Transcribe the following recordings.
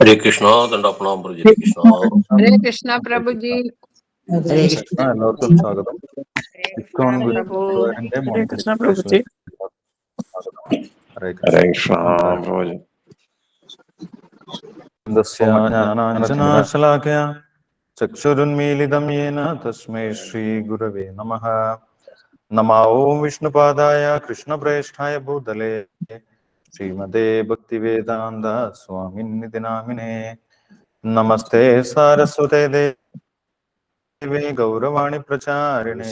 हरे कृष्णा दंडापणाम प्रभु हरे कृष्णा ഹരേ കൃഷ്ണ പ്രഭുജി ഹരേ കൃഷ്ണ എല്ലാവർക്കും സ്വാഗതം ഇസ്കോൺ പ്രഭു ഗുരുവായൂരിന്റെ ഹരേ കൃഷ്ണ പ്രഭുജി ഹരേ കൃഷ്ണ ഹരേ കൃഷ്ണ പ്രഭു തസ്യ ജ്ഞാനാഞ്ജനാശലാഖയ ചക്ഷുരുന്മീലിതം യേന തസ്മൈ ശ്രീഗുരവേ നമഃ നമ ഓം വിഷ്ണുപാദായ കൃഷ്ണപ്രേഷ്ഠായ ഭൂതലേ ശ്രീമതേ ഭക്തിവേദാന്ത സ്വാമിന്നിതി നാമിനെ നമസ്തേ സാരസ്വതേ ദേവേ ഗൗരവാണി പ്രചാരിണേ.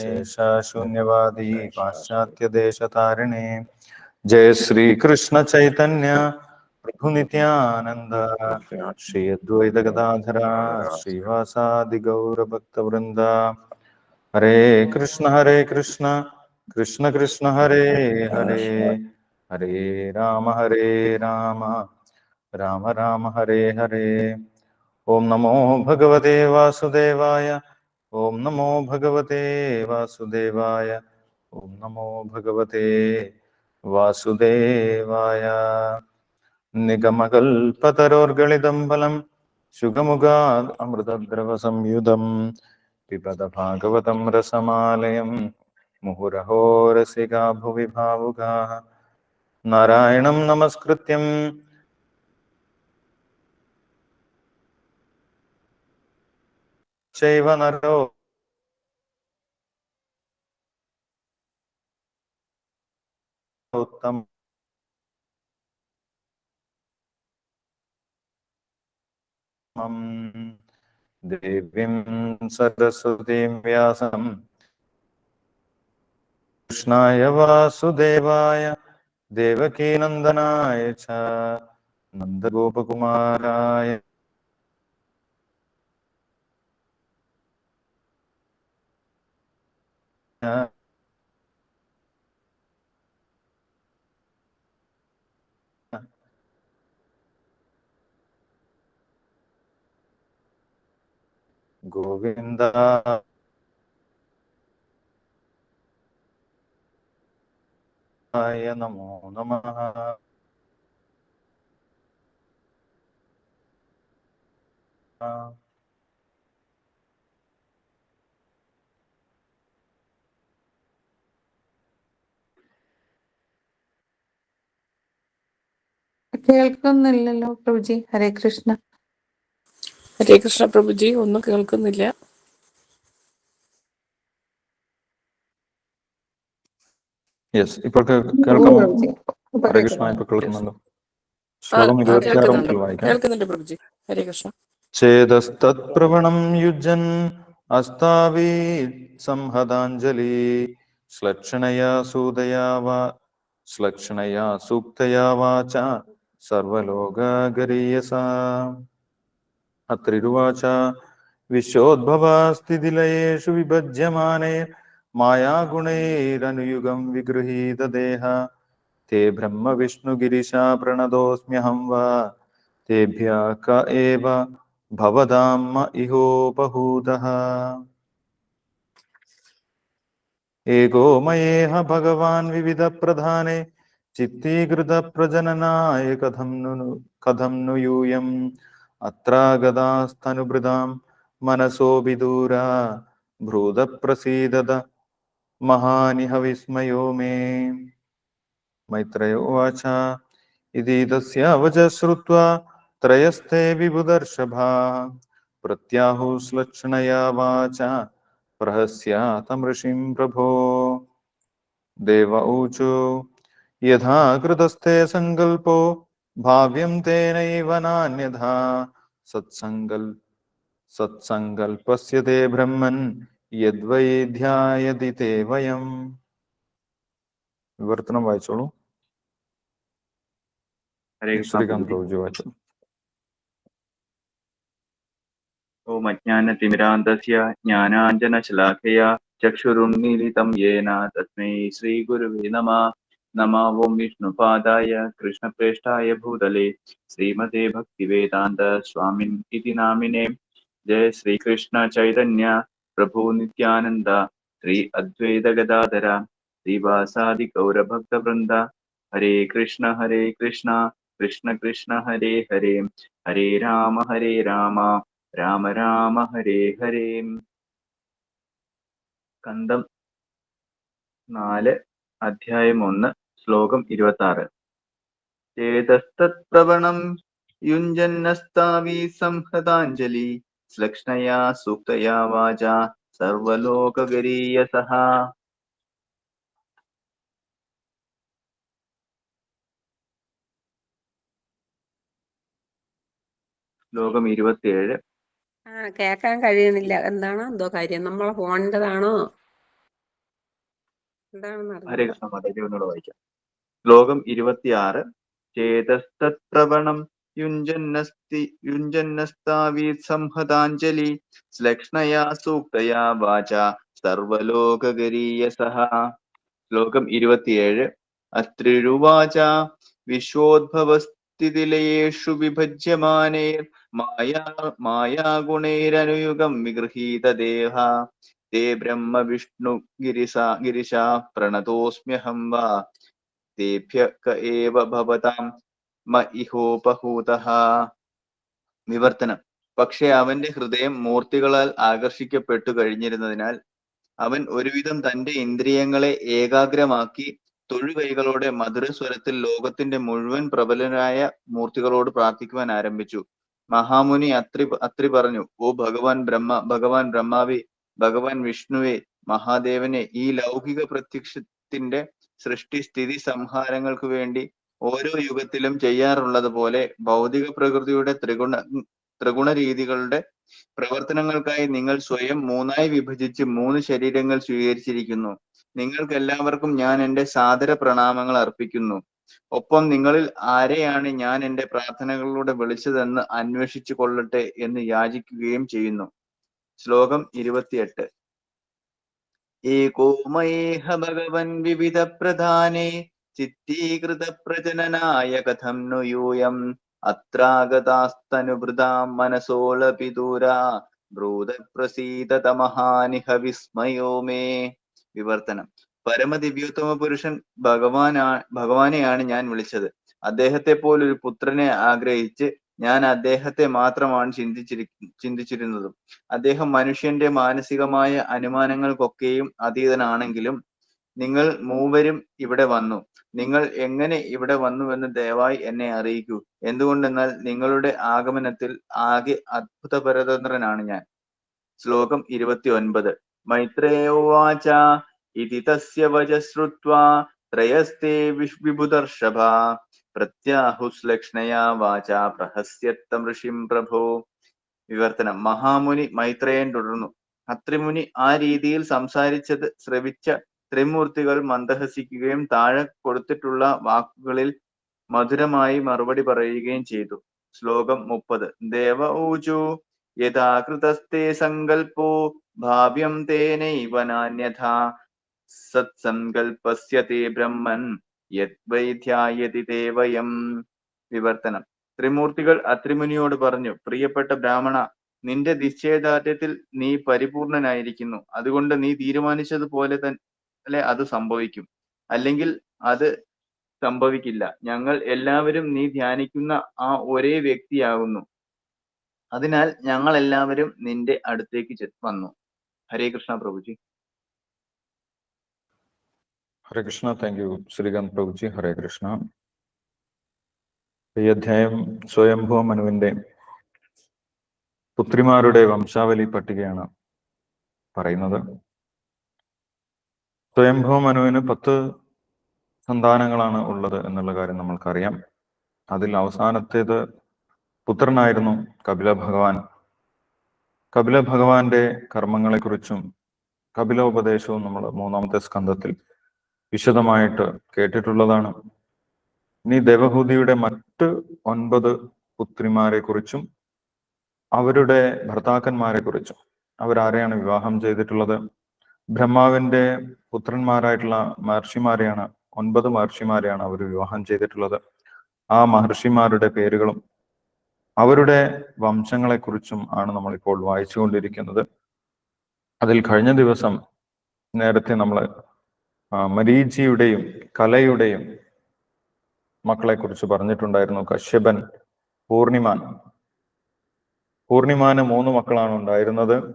ശൂന്യവാദി പാശ്ചാത്യദേശതാരിണേ. ജയ ശ്രീകൃഷ്ണ ചൈതന്യ പ്രഭുനിത്യാനന്ദ ശ്രീ അദ്വൈത ഗദാധര ശ്രീവാസാദി ഗൗരഭക്തവൃന്ദ. ഹരേ കൃഷ്ണ ഹരേ കൃഷ്ണ കൃഷ്ണ കൃഷ്ണ ഹരേ ഹരേ. ഹരേ രാമ ഹരേ രാമ. രാമ രാമ ഹരേ ഹരേ. ഓം നമോ ഭഗവതേ വാസുദേവായ ഓം നമോ ഭഗവതേ വാസുദേവായ ഓം നമോ ഭഗവതേ വാസുദേവായ. നിഗമകൽപതരോർഗളിതം ഫലം ശുഗമുഖാ അമൃതദ്രവ സംയുതം പിബത ഭാഗവതം രസമാലയം മുഹുരഹോ രസികാ ഭുവി ഭാവുകാ നാരായണം നമസ്കൃത്യം. ചൈവ നരോ. ഉത്തമ. ദേവീം സരസ്വതീം വ്യാസം. കൃഷ്ണായ വാസുദേവായ देवकी नंदनाय च नंदगोपकुमाराय गोविंदा ഗോവിന്ദ നമോ നമ. കേൾക്കുന്നില്ലല്ലോ പ്രഭുജി. ഹരേ കൃഷ്ണ. ഹരേ കൃഷ്ണ പ്രഭുജി ഒന്നും കേൾക്കുന്നില്ല. യെസ് ഇപ്പോൾ കേൾക്കാമോ ഹരേ കൃഷ്ണ ഇപ്പൊ കേൾക്കുന്നുണ്ടോ. ശ്ലോകം ഇരുപത്തിയാറ് മുതൽ വായിക്കാം. ചേതസ്തത്പ്രവണം യുജൻ അസ്താവീ സംഹതാഞ്ജലി ശ്ലക്ഷണയാ സൂതയാ വാ ശ്ലക്ഷണയാ സൂക്തയാ വാച സർവലോകരീയസ അത്രിരുവാച വിശ്വോദ്ഭവസ്ഥിതിലയേഷു വിഭജ്യമാനേ മായാഗുണൈരനുയുഗം വിഗൃഹീതദേഹ തേ ബ്രഹ്മവിഷ്ണുഗിരിശ പ്രണതോസ്മ്യഹം വാ. തേഭ്യ ക ഏവ ഭവദാമ്മ ഇഹോപഹൂതഃ ഏകോമയേഹ ഭഗവാൻ വിവിധ പ്രധാനെ. ചിത്തീകൃത പ്രജനനായ കഥം നു കഥം നു യൂയം അത്രാഗതാസ്തനുഭൃതാം മനസോ വിദൂര. ഭ്രൂതപ്രസീദത महानिह विस्मयो मे। मैत्रेय उवाच। इति तस्य वच श्रुत्वा त्रयस्ते विबुदर्षभा प्रत्याहुश्लक्षणया वाचा। प्रहस्यातमृषिं प्रभो। देव ऊचु। यथा कृतस्ते सङ्कल्पो, भाव्यं तेनैव नान्यथा। सत्सङ्कल् सत्सङ्कल्पस्य ते ब्रह्मन् यद्वै ध्यायति ते वयम् വിവർത്തനം വായിച്ചോളൂ ഹരേ കൃഷ്ണ ശ്രീകാന്ത് പ്രഭുജി. പ്രഭുജി വായിച്ചോളൂ ഓം അജ്ഞാനതിമിരാന്തസ്യ ജ്ഞാനാഞ്ജനശലാഖയാ ചക്ഷുരുന്മീലിതം യേന തസ്മൈ ശ്രീഗുരുവേ നമ നമ ഓം വിഷ്ണുപാദായ കൃഷ്ണപ്രേഷ്ഠായ ഭൂതലേ ശ്രീമതേ പ്രഭു നിത്യാനന്ദ ശ്രീ അദ്വൈത ഗദാധര ശ്രീവാസാദി ഗൗരഭക്തവൃന്ദ ഹരേ കൃഷ്ണ ഹരേ കൃഷ്ണ കൃഷ്ണ കൃഷ്ണ ഹരേ ഹരേ ഹരേ രാമ ഹരേ രാമ രാമ രാമ ഹരേ ഹരേ. കന്തം നാല് അധ്യായം ഒന്ന് ശ്ലോകം ഇരുപത്തി ആറ് ചേതസ്തത്പ്രവണം യുഞ്ജന്നസ്താവി സംഹൃതാഞ്ജലി. ശ്ലക്ഷ്ണയാ സൂക്തയാ വാച സർവലോകഗരീയസഃ ശ്ലോകം ഇരുപത്തിയേഴ്. ആ കേക്കാൻ കഴിയണില്ല എന്താണ് എന്തോ കാര്യം. നമ്മളെ ഫോണിന്റെതാണോ? ഹരേ കൃഷ്ണ മാതാജി ഒന്നുകൂടെ വായിക്കാം. ശ്ലോകം ഇരുപത്തിയാറ്. ചേതസ്തത്പ്രവണം യുഞ്ജന്നസ്തി യുഞ്ജന്നസ്താവീത് സംഹതാഞ്ജലി ശ്ലക്ഷ്ണയാ സൂക്തയാ വാച സർവലോകഗരീയസഃ ശ്ലോകം ഇരുപത്തിയേഴ് അത്രിരുവാച വിശ്വോദ്ഭവസ്ഥിതിലയേഷു വിഭജ്യമാനേർ മായാ മായാഗുണൈരനുയുഗം വിഗൃഹീതദേഹ ते ब्रह्म विष्णु गिरिसा गिरिशा प्रणतोऽस्म्यहं वा तेभ्य क एव भवतां മ ഇഹോപഹൂതഃ വിവർത്തനം പക്ഷേ അവന്റെ ഹൃദയം മൂർത്തികളാൽ ആകർഷിക്കപ്പെട്ടു കഴിഞ്ഞിരുന്നതിനാൽ അവൻ ഒരുവിധം തന്റെ ഇന്ദ്രിയങ്ങളെ ഏകാഗ്രമാക്കി തൊഴുകൈകളോടെ മധുരസ്വരത്തിൽ ലോകത്തിന്റെ മുഴുവൻ പ്രബലരായ മൂർത്തികളോട് പ്രാർത്ഥിക്കുവാൻ ആരംഭിച്ചു. മഹാമുനി അത്രി അത്രി പറഞ്ഞു ഓ ഭഗവാൻ ബ്രഹ്മ ഭഗവാൻ ബ്രഹ്മാവി ഭഗവാൻ വിഷ്ണുവെ മഹാദേവനെ ഈ ലൗകിക പ്രത്യക്ഷത്തിന്റെ സൃഷ്ടി സ്ഥിതി സംഹാരങ്ങൾക്ക് വേണ്ടി ഓരോ യുഗത്തിലും ചെയ്യാറുള്ളത് പോലെ ഭൗതിക പ്രകൃതിയുടെ ത്രിഗുണ ത്രിഗുണ രീതികളുടെ പ്രവർത്തനങ്ങൾക്കായി നിങ്ങൾ സ്വയം മൂന്നായി വിഭജിച്ച് മൂന്ന് ശരീരങ്ങൾ സ്വീകരിച്ചിരിക്കുന്നു. നിങ്ങൾക്ക് എല്ലാവർക്കും ഞാൻ എന്റെ സാദര പ്രണാമങ്ങൾ അർപ്പിക്കുന്നു. ഒപ്പം നിങ്ങളിൽ ആരെയാണ് ഞാൻ എന്റെ പ്രാർത്ഥനകളിലൂടെ വിളിച്ചതെന്ന് അന്വേഷിച്ചു കൊള്ളട്ടെ എന്ന് യാചിക്കുകയും ചെയ്യുന്നു. ശ്ലോകം ഇരുപത്തിയെട്ട്. ഏകോമയേഹ ഭഗവൻ വിവിധ പ്രധാനേ ചിത്തീകൃത പ്രജനനായ കഥം നു യൂയം അത്രാഗതാസ്തനുഭൃതാം മനസോളപിദൂരാ ബ്രൂത പ്രസീദത മഹാനിഹ വിസ്മയോ മേ. വിവർത്തനം. പരമദിവ്യോത്തമ പുരുഷൻ ഭഗവാനാ ഭഗവാനെയാണ് ഞാൻ വിളിച്ചത്. അദ്ദേഹത്തെ പോലൊരു പുത്രനെ ആഗ്രഹിച്ച് ഞാൻ അദ്ദേഹത്തെ മാത്രമാണ് ചിന്തിച്ചിരി ചിന്തിച്ചിരുന്നതും. അദ്ദേഹം മനുഷ്യന്റെ മാനസികമായ അനുമാനങ്ങൾക്കൊക്കെയും അതീതനാണെങ്കിലും നിങ്ങൾ മൂവരും ഇവിടെ വന്നു. നിങ്ങൾ എങ്ങനെ ഇവിടെ വന്നുവെന്ന് ദയവായി എന്നെ അറിയിക്കൂ. എന്തുകൊണ്ടെന്നാൽ നിങ്ങളുടെ ആഗമനത്തിൽ ആകെ അത്ഭുതപരതന്ത്രനാണ് ഞാൻ. ശ്ലോകം ഇരുപത്തി ഒൻപത് മൈത്രേയോവാച ഇതി തസ്യ വച ശ്രുത്വാ ത്രയസ്തേ വിബുദർഷഭ പ്രത്യാഹുശ്ലക്ഷ്ണയാ വാച പ്രഹസ്യത്തം ഋഷിം പ്രഭോ. വിവർത്തനം. മഹാമുനി മൈത്രേയൻ തുടർന്നു. അത്രിമുനി ആ രീതിയിൽ സംസാരിച്ചത് ശ്രവിച്ച ത്രിമൂർത്തികൾ മന്ദഹസിക്കുകയും താഴെ കൊടുത്തിട്ടുള്ള വാക്കുകളിൽ മധുരമായി മറുപടി പറയുകയും ചെയ്തു. ശ്ലോകം മുപ്പത്. ദേവ ഊചു യഥാകൃതസ്തേ സങ്കൽപ്പോ ഭാവ്യം തേനൈവ നാന്യഥാ സത്സങ്കൽപ്പസ്യ ബ്രഹ്മൻ യദ്വൈധ്യായതി ദേവയം വിവർത്തനം. ത്രിമൂർത്തികൾ അത്രിമുനിയോട് പറഞ്ഞു പ്രിയപ്പെട്ട ബ്രാഹ്മണ നിന്റെ നിശ്ചയദാർഢ്യത്തിൽ നീ പരിപൂർണനായിരിക്കുന്നു. അതുകൊണ്ട് നീ തീരുമാനിച്ചതുപോലെ തന്നെ അത് സംഭവിക്കും. അല്ലെങ്കിൽ അത് സംഭവിക്കില്ല. ഞങ്ങൾ എല്ലാവരും നീ ധ്യാനിക്കുന്ന ആ ഒരേ വ്യക്തിയാകുന്നു. അതിനാൽ ഞങ്ങൾ എല്ലാവരും നിന്റെ അടുത്തേക്ക് വന്നു. Hare Krishna Prabhuji. Hare Krishna. Thank you Srikanth Prabhuji. ഹരേ കൃഷ്ണ. ഈ അധ്യായം സ്വയംഭവ മനുവിന്റെ പുത്രിമാരുടെ വംശാവലി പട്ടികയാണ് പറയുന്നത്. സ്വയംഭവ മനുവിന് പത്ത് സന്താനങ്ങളാണ് ഉള്ളത് എന്നുള്ള കാര്യം നമ്മൾക്കറിയാം. അതിൽ അവസാനത്തേത് പുത്രനായിരുന്നു കപില ഭഗവാൻ. കപില ഭഗവാന്റെ കർമ്മങ്ങളെക്കുറിച്ചും കപിലോപദേശവും നമ്മൾ മൂന്നാമത്തെ സ്കന്ധത്തിൽ വിശദമായിട്ട് കേട്ടിട്ടുള്ളതാണ്. ഇനി ദേവഹൂതിയുടെ മറ്റ് ഒൻപത് പുത്രിമാരെ കുറിച്ചും അവരുടെ ഭർത്താക്കന്മാരെ കുറിച്ചും അവരാരെയാണ് വിവാഹം ചെയ്തിട്ടുള്ളത്? ബ്രഹ്മാവിന്റെ പുത്രന്മാരായിട്ടുള്ള മഹർഷിമാരെയാണ് ഒൻപത് മഹർഷിമാരെയാണ് അവർ വിവാഹം ചെയ്തിട്ടുള്ളത്. ആ മഹർഷിമാരുടെ പേരുകളും അവരുടെ വംശങ്ങളെക്കുറിച്ചും ആണ് നമ്മളിപ്പോൾ വായിച്ചുകൊണ്ടിരിക്കുന്നത്. അതിൽ കഴിഞ്ഞ ദിവസം നേരത്തെ നമ്മൾ മരീചിയുടെയും കലയുടെയും മക്കളെക്കുറിച്ച് പറഞ്ഞിട്ടുണ്ടായിരുന്നു. കശ്യപൻ പൂർണിമാൻ. പൂർണിമാന് മൂന്ന് മക്കളാണ് ഉണ്ടായിരുന്നത്.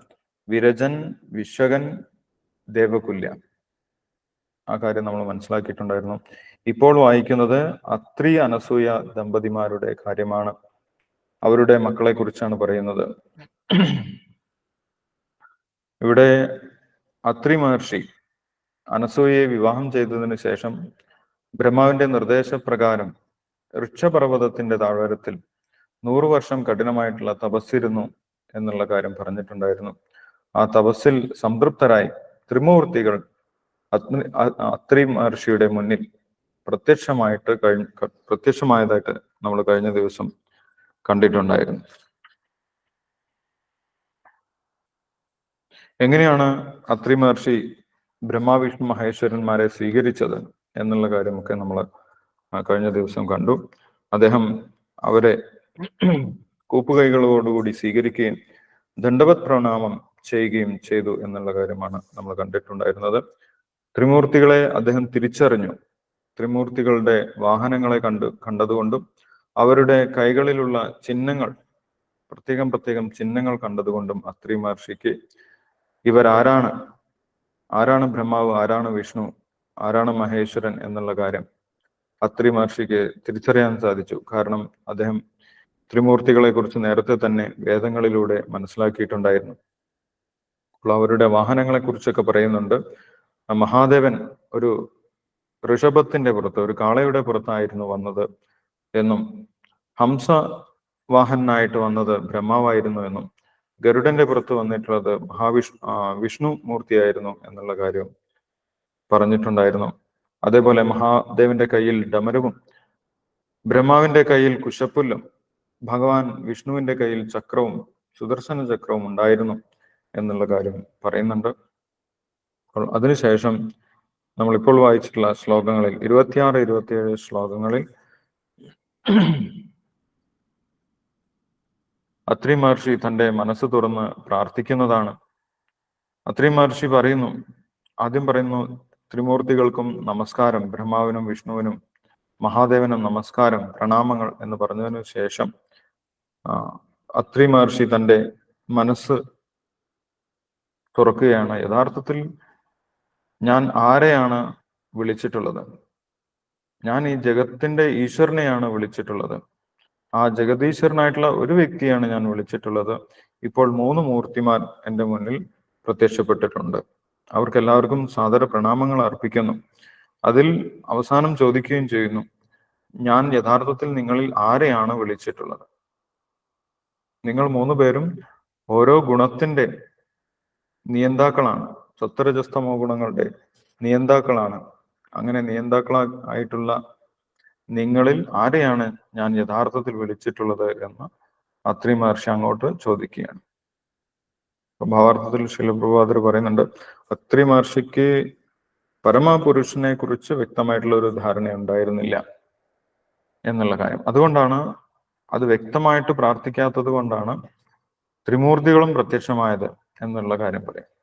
വിരജൻ വിശ്വകൻ ദേവകുല്യ. ആ കാര്യം നമ്മൾ മനസ്സിലാക്കിയിട്ടുണ്ടായിരുന്നു. ഇപ്പോൾ വായിക്കുന്നത് അത്രി അനസൂയ ദമ്പതിമാരുടെ കാര്യമാണ്. അവരുടെ മക്കളെ കുറിച്ചാണ് പറയുന്നത്. ഇവിടെ അത്രി മഹർഷി അനസൂയയെ വിവാഹം ചെയ്തതിനു ശേഷം ബ്രഹ്മാവിന്റെ നിർദ്ദേശപ്രകാരം ഋക്ഷപർവതത്തിന്റെ താഴ്വരത്തിൽ നൂറു വർഷം കഠിനമായിട്ടുള്ള തപസ്സിരുന്നു എന്നുള്ള കാര്യം പറഞ്ഞിട്ടുണ്ടായിരുന്നു. ആ തപസ്സിൽ സംതൃപ്തരായി. ത്രിമൂർത്തികൾ അഗ്നി അത്രി മഹർഷിയുടെ മുന്നിൽ പ്രത്യക്ഷമായിട്ട് കഴിഞ്ഞ പ്രത്യക്ഷമായതായിട്ട് നമ്മൾ കഴിഞ്ഞ ദിവസം കണ്ടിട്ടുണ്ടായിരുന്നു. എങ്ങനെയാണ് അത്രി മഹർഷി ബ്രഹ്മാവിഷ്ണു മഹേശ്വരന്മാരെ സ്വീകരിച്ചത് എന്നുള്ള കാര്യമൊക്കെ നമ്മൾ കഴിഞ്ഞ ദിവസം കണ്ടു. അദ്ദേഹം അവരെ കൂപ്പുകൈകളോടുകൂടി സ്വീകരിക്കുകയും ദണ്ഡവത് പ്രണാമം ചെയ്യുകയും ചെയ്തു എന്നുള്ള കാര്യമാണ് നമ്മൾ കണ്ടിട്ടുണ്ടായിരുന്നത്. ത്രിമൂർത്തികളെ അദ്ദേഹം തിരിച്ചറിഞ്ഞു. ത്രിമൂർത്തികളുടെ വാഹനങ്ങളെ കണ്ട് കണ്ടതുകൊണ്ടും അവരുടെ കൈകളിലുള്ള ചിഹ്നങ്ങൾ പ്രത്യേകം പ്രത്യേകം ചിഹ്നങ്ങൾ കണ്ടതുകൊണ്ടും അത്രി മഹർഷിക്ക് ഇവരാരാണ്? ആരാണ് ബ്രഹ്മാവ്? ആരാണ് വിഷ്ണു? ആരാണ് മഹേശ്വരൻ എന്നുള്ള കാര്യം അത്രി മഹർഷിക്ക് തിരിച്ചറിയാൻ സാധിച്ചു. കാരണം അദ്ദേഹം ത്രിമൂർത്തികളെ കുറിച്ച് നേരത്തെ തന്നെ വേദങ്ങളിലൂടെ മനസ്സിലാക്കിയിട്ടുണ്ടായിരുന്നു. അപ്പോൾ അവരുടെ വാഹനങ്ങളെ കുറിച്ചൊക്കെ പറയുന്നുണ്ട് മഹാദേവൻ ഒരു ഋഷഭത്തിന്റെ പുറത്ത് ഒരു കാളയുടെ പുറത്തായിരുന്നു വന്നത് എന്നും ഹംസ വാഹനായിട്ട് വന്നത് ബ്രഹ്മാവായിരുന്നു എന്നും ഗരുഡന്റെ പുറത്ത് വന്നിട്ടുള്ളത് മഹാവിഷ് വിഷ്ണു മൂർത്തിയായിരുന്നു എന്നുള്ള കാര്യം പറഞ്ഞിട്ടുണ്ടായിരുന്നു. അതേപോലെ മഹാദേവന്റെ കയ്യിൽ ഡമരവും ബ്രഹ്മാവിന്റെ കയ്യിൽ കുശപ്പുല്ലും ഭഗവാൻ വിഷ്ണുവിന്റെ കയ്യിൽ ചക്രവും സുദർശന ചക്രവും ഉണ്ടായിരുന്നു. എന്നുള്ള കാര്യം പറയുന്നുണ്ട്. അപ്പോൾ അതിനുശേഷം നമ്മളിപ്പോൾ വായിച്ചിട്ടുള്ള ശ്ലോകങ്ങളിൽ ഇരുപത്തിയാറ് ഇരുപത്തിയേഴ് ശ്ലോകങ്ങളിൽ അത്രി മഹർഷി തന്റെ മനസ്സ് തുറന്ന് പ്രാർത്ഥിക്കുന്നതാണ്. അത്രി മഹർഷി പറയുന്നു ആദ്യം പറയുന്നു ത്രിമൂർത്തികൾക്കും നമസ്കാരം ബ്രഹ്മാവിനും വിഷ്ണുവിനും മഹാദേവനും നമസ്കാരം പ്രണാമങ്ങൾ എന്ന് പറഞ്ഞതിനു ശേഷം അത്രി മഹർഷി തന്റെ മനസ്സ് തുറക്കുകയാണ്. യഥാർത്ഥത്തിൽ ഞാൻ ആരെയാണ് വിളിച്ചിട്ടുള്ളത്? ഞാൻ ഈ ജഗത്തിന്റെ ഈശ്വരനെയാണ് വിളിച്ചിട്ടുള്ളത്. ആ ജഗതീശ്വരനായിട്ടുള്ള ഒരു വ്യക്തിയാണ് ഞാൻ വിളിച്ചിട്ടുള്ളത്. ഇപ്പോൾ മൂന്ന് മൂർത്തിമാർ എന്റെ മുന്നിൽ പ്രത്യക്ഷപ്പെട്ടിട്ടുണ്ട്. അവർക്ക് എല്ലാവർക്കും സാദര പ്രണാമങ്ങൾ അർപ്പിക്കുന്നു. അതിൽ അവസാനം ചോദിക്കുകയും ചെയ്യുന്നു ഞാൻ യഥാർത്ഥത്തിൽ നിങ്ങളിൽ ആരെയാണ് വിളിച്ചിട്ടുള്ളത്? നിങ്ങൾ മൂന്ന് പേരും ഓരോ ഗുണത്തിന്റെ നിയന്താക്കളാണ്. സത്വരജസ്തമോ ഗുണങ്ങളുടെ നിയന്താക്കളാണ്. അങ്ങനെ നിയന്താക്കളായിട്ടുള്ള നിങ്ങളിൽ ആരെയാണ് ഞാൻ യഥാർത്ഥത്തിൽ വിളിച്ചിട്ടുള്ളത് എന്ന് അത്രി മഹർഷി അങ്ങോട്ട് ചോദിക്കുകയാണ്. ഭാവാർത്ഥത്തിൽ ശിലപ്രഭാതർ പറയുന്നുണ്ട് അത്രി മഹർഷിക്ക് പരമപുരുഷനെ കുറിച്ച് വ്യക്തമായിട്ടുള്ള ഒരു ധാരണ ഉണ്ടായിരുന്നില്ല എന്നുള്ള കാര്യം. അതുകൊണ്ടാണ് അത് വ്യക്തമായിട്ട് പ്രാർത്ഥിക്കാത്തത് കൊണ്ടാണ് ത്രിമൂർത്തികളും പ്രത്യക്ഷമായത്. എന്നുള്ള കാര്യം പറയാം.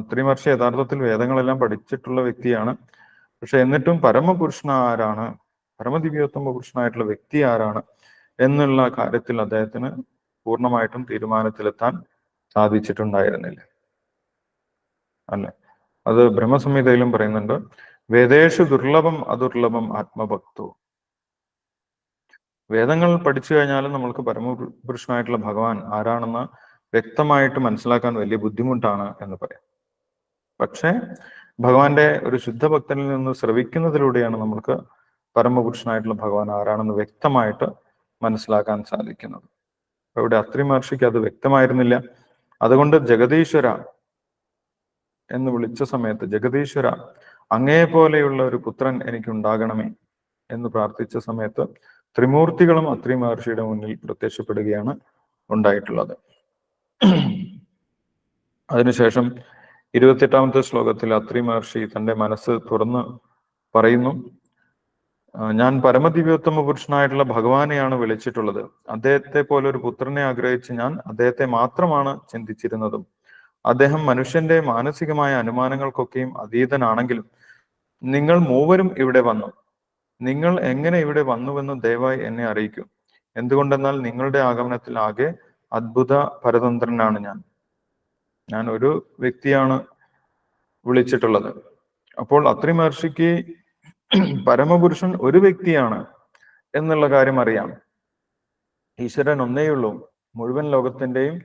അത്രയും വർഷം യഥാർത്ഥത്തിൽ വേദങ്ങളെല്ലാം പഠിച്ചിട്ടുള്ള വ്യക്തിയാണ്. പക്ഷെ എന്നിട്ടും പരമപുരുഷൻ ആരാണ്? പരമദിവ്യോത്തമ പുരുഷനായിട്ടുള്ള വ്യക്തി ആരാണ്? എന്നുള്ള കാര്യത്തിൽ അദ്ദേഹത്തിന് പൂർണമായിട്ടും തീരുമാനത്തിലെത്താൻ സാധിച്ചിട്ടുണ്ടായിരുന്നില്ല. അല്ലെ? അത് ബ്രഹ്മസംഹിതയിലും പറയുന്നുണ്ട്. വേദേഷു ദുർലഭം അദുർലഭം ആത്മഭക്തോ. വേദങ്ങൾ പഠിച്ചു കഴിഞ്ഞാലും നമ്മൾക്ക് പരമപുരുഷനായിട്ടുള്ള ഭഗവാൻ ആരാണെന്ന് വ്യക്തമായിട്ട് മനസ്സിലാക്കാൻ വലിയ ബുദ്ധിമുട്ടാണ് എന്ന് പറയാം. പക്ഷേ ഭഗവാന്റെ ഒരു ശുദ്ധഭക്തനിൽ നിന്ന് ശ്രവിക്കുന്നതിലൂടെയാണ് നമ്മൾക്ക് പരമപുരുഷനായിട്ടുള്ള ഭഗവാൻ ആരാണെന്ന് വ്യക്തമായിട്ട് മനസ്സിലാക്കാൻ സാധിക്കുന്നത്. ഇവിടെ അത്രി മഹർഷിക്ക് അത് വ്യക്തമായിരുന്നില്ല. അതുകൊണ്ട് ജഗദീശ്വര എന്ന് വിളിച്ച സമയത്ത് ജഗദീശ്വര അങ്ങേ പോലെയുള്ള ഒരു പുത്രൻ എനിക്ക് ഉണ്ടാകണമേ എന്ന് പ്രാർത്ഥിച്ച സമയത്ത് ത്രിമൂർത്തികളും അത്രി മഹർഷിയുടെ മുന്നിൽ പ്രത്യക്ഷപ്പെടുകയാണ് ഉണ്ടായിട്ടുള്ളത്. അതിനുശേഷം ഇരുപത്തിയെട്ടാമത്തെ ശ്ലോകത്തിൽ അത്രി മഹർഷി തന്റെ മനസ്സ് തുറന്ന് പറയുന്നു ഞാൻ പരമദിവ്യോത്തമ പുരുഷനായിട്ടുള്ള ഭഗവാനെയാണ് വിളിച്ചിട്ടുള്ളത്. അദ്ദേഹത്തെ പോലെ ഒരു പുത്രനെ ആഗ്രഹിച്ച് ഞാൻ അദ്ദേഹത്തെ മാത്രമാണ് ചിന്തിച്ചിരുന്നതും. അദ്ദേഹം മനുഷ്യന്റെ മാനസികമായ അനുമാനങ്ങൾക്കൊക്കെയും അതീതനാണെങ്കിലും നിങ്ങൾ മൂവരും ഇവിടെ വന്നു. നിങ്ങൾ എങ്ങനെ ഇവിടെ വന്നുവെന്ന് ദയവായി എന്നെ അറിയിക്കൂ. എന്തുകൊണ്ടെന്നാൽ നിങ്ങളുടെ ആഗമനത്തിൽ ആകെ അദ്ഭുത പരതന്ത്രനാണ് ഞാൻ. ഞാൻ ഒരു വ്യക്തിയാണ് വിളിച്ചിട്ടുള്ളത്. അപ്പോൾ അത്രി മഹർഷിക്ക് പരമപുരുഷൻ ഒരു വ്യക്തിയാണ് എന്നുള്ള കാര്യം അറിയാം. ഈശ്വരൻ ഒന്നേയുള്ളൂ മുഴുവൻ ലോകത്തിന്റെയും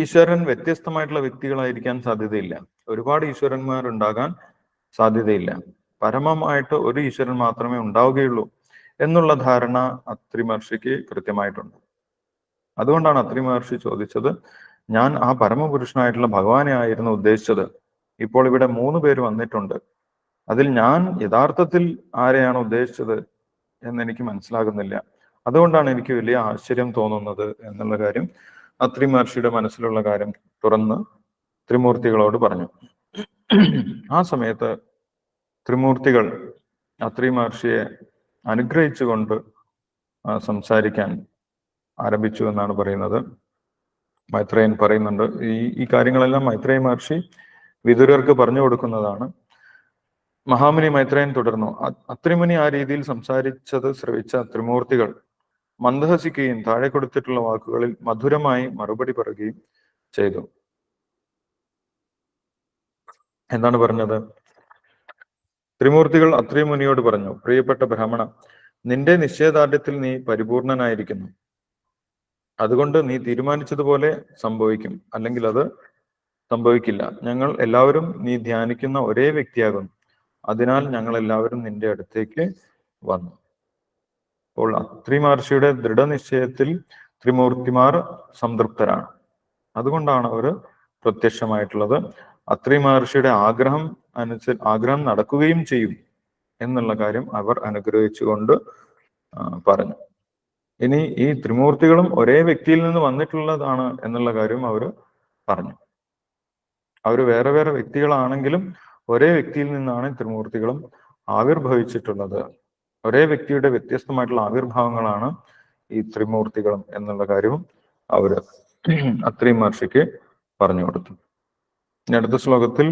ഈശ്വരൻ വ്യത്യസ്തമായിട്ടുള്ള വ്യക്തികളായിരിക്കാൻ സാധ്യതയില്ല. ഒരുപാട് ഈശ്വരന്മാർ ഉണ്ടാകാൻ സാധ്യതയില്ല. പരമമായിട്ട് ഒരു ഈശ്വരൻ മാത്രമേ ഉണ്ടാവുകയുള്ളൂ എന്നുള്ള ധാരണ അത്രി മഹർഷിക്ക് കൃത്യമായിട്ടുണ്ട്. അതുകൊണ്ടാണ് അത്രി മഹർഷി ചോദിച്ചത് ഞാൻ ആ പരമപുരുഷനായിട്ടുള്ള ഭഗവാനെ ആയിരുന്നു ഉദ്ദേശിച്ചത്. ഇപ്പോൾ ഇവിടെ മൂന്ന് പേര് വന്നിട്ടുണ്ട്. അതിൽ ഞാൻ യഥാർത്ഥത്തിൽ ആരെയാണ് ഉദ്ദേശിച്ചത് എന്ന് എനിക്ക് മനസ്സിലാകുന്നില്ല. അതുകൊണ്ടാണ് എനിക്ക് വലിയ ആശ്ചര്യം തോന്നുന്നത് എന്നുള്ള കാര്യം അത്രി മഹർഷിയുടെ മനസ്സിലുള്ള കാര്യം തുറന്ന് ത്രിമൂർത്തികളോട് പറഞ്ഞു. ആ സമയത്ത് ത്രിമൂർത്തികൾ അത്രി മഹർഷിയെ അനുഗ്രഹിച്ചുകൊണ്ട് സംസാരിക്കാൻ ആരംഭിച്ചു എന്നാണ് പറയുന്നത്. മൈത്രേയൻ പറയുന്നുണ്ട് ഈ ഈ കാര്യങ്ങളെല്ലാം മൈത്രേയ മഹർഷി വിതുരർക്ക് പറഞ്ഞു കൊടുക്കുന്നതാണ്. മഹാമുനി മൈത്രേയൻ തുടർന്നു "അ- അത്രിമുനി ആ രീതിയിൽ സംസാരിച്ചത് ശ്രവിച്ച ത്രിമൂർത്തികൾ മന്ദഹസിക്കുകയും താഴെ കൊടുത്തിട്ടുള്ള വാക്കുകളിൽ മധുരമായി മറുപടി പറയുകയും ചെയ്തു. എന്താണ് പറഞ്ഞത്? ത്രിമൂർത്തികൾ അത്രിമുനിയോട് പറഞ്ഞു പ്രിയപ്പെട്ട ബ്രാഹ്മണ നിന്റെ നിശ്ചയദാർഢ്യത്തിൽ നീ പരിപൂർണനായിരിക്കുന്നു. അതുകൊണ്ട് നീ തീരുമാനിച്ചതുപോലെ സംഭവിക്കും. അല്ലെങ്കിൽ അത് സംഭവിക്കില്ല. ഞങ്ങൾ എല്ലാവരും നീ ധ്യാനിക്കുന്ന ഒരേ വ്യക്തിയാകുന്നു. അതിനാൽ ഞങ്ങൾ എല്ലാവരും നിന്റെ അടുത്തേക്ക് വന്നു. അപ്പോൾ അത്രി മഹർഷിയുടെ ദൃഢനിശ്ചയത്തിൽ ത്രിമൂർത്തിമാർ സംതൃപ്തരാണ്. അതുകൊണ്ടാണ് അവർ പ്രത്യക്ഷമായിട്ടുള്ളത്. അത്രി മഹർഷിയുടെ ആഗ്രഹം അനുസരി ആഗ്രഹം നടക്കുകയും ചെയ്യും എന്നുള്ള കാര്യം അവർ അനുഗ്രഹിച്ചുകൊണ്ട് പറഞ്ഞു. ഇനി ഈ ത്രിമൂർത്തികളും ഒരേ വ്യക്തിയിൽ നിന്ന് വന്നിട്ടുള്ളതാണ് എന്നുള്ള കാര്യം അവർ പറഞ്ഞു. അവർ വേറെ വേറെ വ്യക്തികളാണെങ്കിലും ഒരേ വ്യക്തിയിൽ നിന്നാണ് ത്രിമൂർത്തികളും ആവിർഭവിച്ചിട്ടുള്ളത്. ഒരേ വ്യക്തിയുടെ വ്യത്യസ്തമായിട്ടുള്ള ആവിർഭാവങ്ങളാണ് ഈ ത്രിമൂർത്തികളും എന്നുള്ള കാര്യവും അവർ അത്രി മഹർഷിക്ക് പറഞ്ഞു കൊടുത്തു. ഇനി അടുത്ത ശ്ലോകത്തിൽ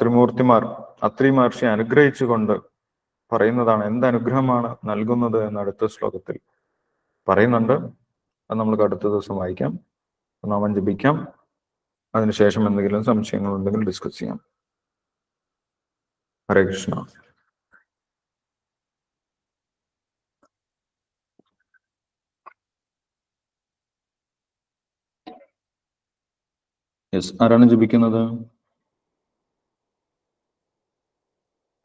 ത്രിമൂർത്തിമാർ അത്രി മഹർഷി അനുഗ്രഹിച്ചുകൊണ്ട് പറയുന്നതാണ് എന്ത് അനുഗ്രഹമാണ് നൽകുന്നത്? എന്ന് അടുത്ത ശ്ലോകത്തിൽ പറയുന്നുണ്ട്. അത് നമുക്ക് അടുത്ത ദിവസം വായിക്കാം. നാമം ജപിക്കാം. അതിനുശേഷം എന്തെങ്കിലും സംശയങ്ങൾ ഉണ്ടെങ്കിൽ ഡിസ്കസ് ചെയ്യാം. ഹരേ കൃഷ്ണ. യെസ് ആരാണ് ജപിക്കുന്നത്?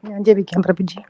ഞാൻ ജപിക്കാം പ്രഭുജി.